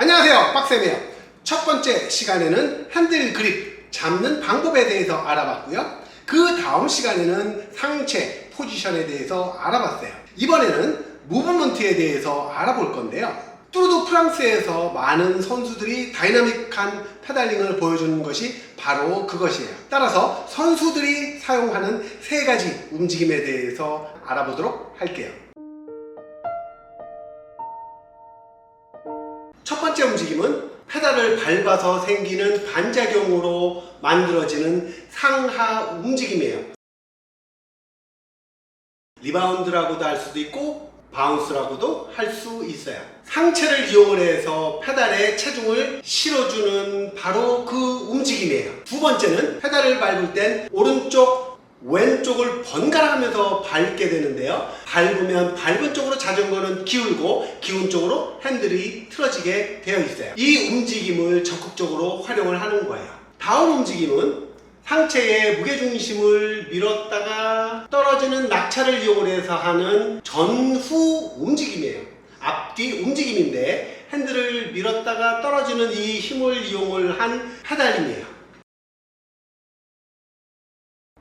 안녕하세요 빡쌤이에요. 첫 번째 시간에는 핸들 그립 잡는 방법에 대해서 알아봤고요. 그 다음 시간에는 상체 포지션에 대해서 알아봤어요. 이번에는 무브먼트에 대해서 알아볼 건데요. 뚜르드 프랑스에서 많은 선수들이 다이나믹한 페달링을 보여주는 것이 바로 그것이에요. 따라서 선수들이 사용하는 세 가지 움직임에 대해서 알아보도록 할게요 첫 번째 움직임은 페달을 밟아서 생기는 반작용으로 만들어지는 상하 움직임이에요. 리바운드라고도 할 수도 있고 바운스라고도 할 수 있어요. 상체를 이용을 해서 페달에 체중을 실어주는 바로 그 움직임이에요. 두 번째는 페달을 밟을 땐 오른쪽 왼쪽을 번갈아 가면서 밟게 되는데요. 밟으면 밟은 쪽으로 자전거는 기울고 기운 쪽으로 핸들이 틀어지게 되어 있어요. 이 움직임을 적극적으로 활용을 하는 거예요. 다음 움직임은 상체의 무게중심을 밀었다가 떨어지는 낙차를 이용해서 하는 전후 움직임이에요. 앞뒤 움직임인데 핸들을 밀었다가 떨어지는 이 힘을 이용을 한 페달링이에요.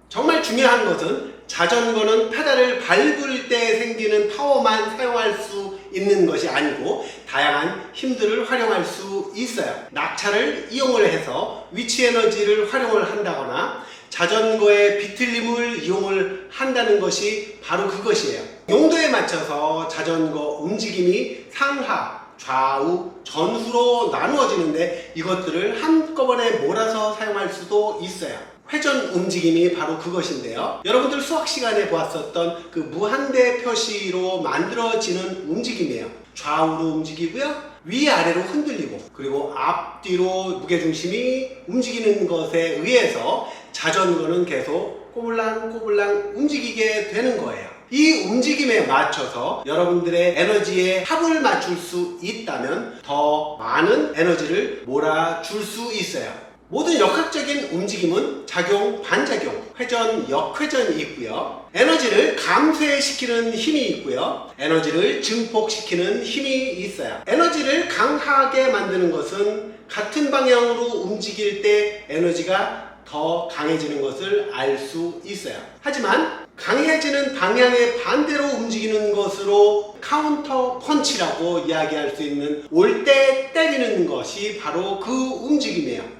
정말 중요한 것은 자전거는 페달을 밟을 때 생기는 파워만 사용할 수 있는 것이 아니고 다양한 힘들을 활용할 수 있어요. 낙차를 이용을 해서 위치 에너지를 활용을 한다거나 자전거의 비틀림을 이용을 한다는 것이 바로 그것이에요. 용도에 맞춰서 자전거 움직임이 상하, 좌우, 전후로 나누어지는데 이것들을 한꺼번에 몰아서 사용할 수도 있어요. 회전 움직임이 바로 그것인데요. 여러분들 수학 시간에 보았었던 그 무한대 표시로 만들어지는 움직임이에요. 좌우로 움직이고요. 위아래로 흔들리고 그리고 앞뒤로 무게중심이 움직이는 것에 의해서 자전거는 계속 꼬불랑꼬불랑 움직이게 되는 거예요. 이 움직임에 맞춰서 여러분들의 에너지에 합을 맞출 수 있다면 더 많은 에너지를 몰아줄 수 있어요. 모든 역학적인 움직임은 작용, 반작용, 회전, 역회전이 있고요. 에너지를 감쇄시키는 힘이 있고요. 에너지를 증폭시키는 힘이 있어요. 에너지를 강하게 만드는 것은 같은 방향으로 움직일 때 에너지가 더 강해지는 것을 알 수 있어요. 하지만 강해지는 방향의 반대로 움직이는 것으로 카운터 펀치라고 이야기할 수 있는 올 때 때리는 것이 바로 그 움직임이에요.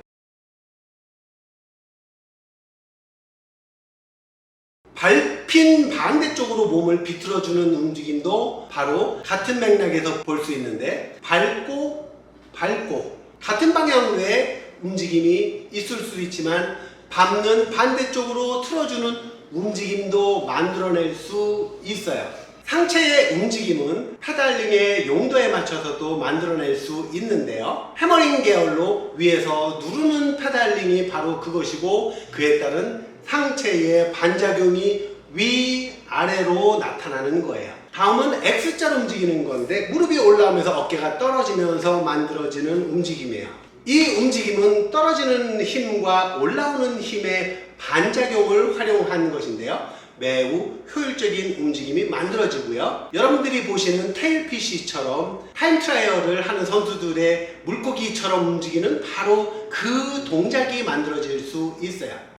밟힌 반대쪽으로 몸을 비틀어주는 움직임도 바로 같은 맥락에서 볼 수 있는데 밟고 밟고 같은 방향으로의 움직임이 있을 수 있지만 밟는 반대쪽으로 틀어주는 움직임도 만들어낼 수 있어요. 상체의 움직임은 페달링의 용도에 맞춰서 도 만들어낼 수 있는데요. 해머링 계열로 위에서 누르는 페달링이 바로 그것이고 그에 따른 상체의 반작용이 위아래로 나타나는 거예요. 다음은 X자로 움직이는 건데 무릎이 올라오면서 어깨가 떨어지면서 만들어지는 움직임이에요. 이 움직임은 떨어지는 힘과 올라오는 힘의 반작용을 활용한 것인데요. 매우 효율적인 움직임이 만들어지고요. 여러분들이 보시는 테일피쉬처럼 타임 트라이얼을 하는 선수들의 물고기처럼 움직이는 바로 그 동작이 만들어질 수 있어요.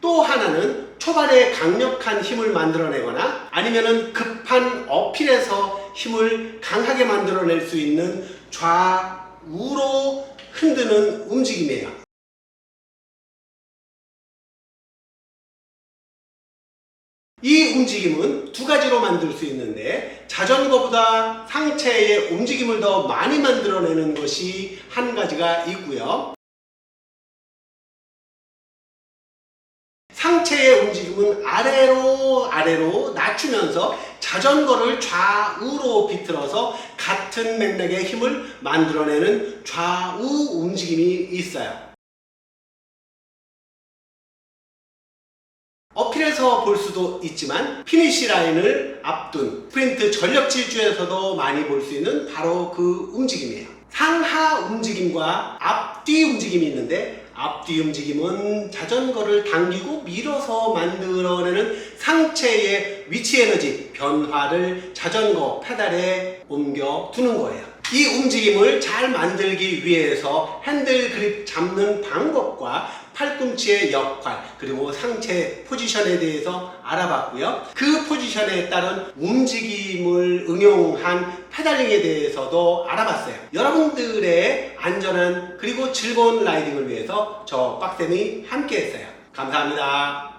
또 하나는 초반에 강력한 힘을 만들어내거나 아니면은 급한 어필에서 힘을 강하게 만들어낼 수 있는 좌우로 흔드는 움직임이에요. 이 움직임은 두 가지로 만들 수 있는데 자전거보다 상체의 움직임을 더 많이 만들어내는 것이 한 가지가 있고요. 상체의 움직임은 아래로 아래로 낮추면서 자전거를 좌우로 비틀어서 같은 맥락의 힘을 만들어내는 좌우 움직임이 있어요. 어필에서 볼 수도 있지만 피니시 라인을 앞둔 프린트 전력 질주에서도 많이 볼 수 있는 바로 그 움직임이에요. 상하 움직임과 앞뒤 움직임이 있는데 앞뒤 움직임은 자전거를 당기고 밀어서 만들어내는 상체의 위치 에너지 변화를 자전거 페달에 옮겨 두는 거예요. 이 움직임을 잘 만들기 위해서 핸들 그립 잡는 방법과 팔꿈치의 역할 그리고 상체 포지션에 대해서 알아봤고요. 그 포지션에 따른 움직임을 응용한 페달링에 대해서도 알아봤어요. 여러분들의 안전한 그리고 즐거운 라이딩을 위해서 저 빡쌤이 함께 했어요. 감사합니다.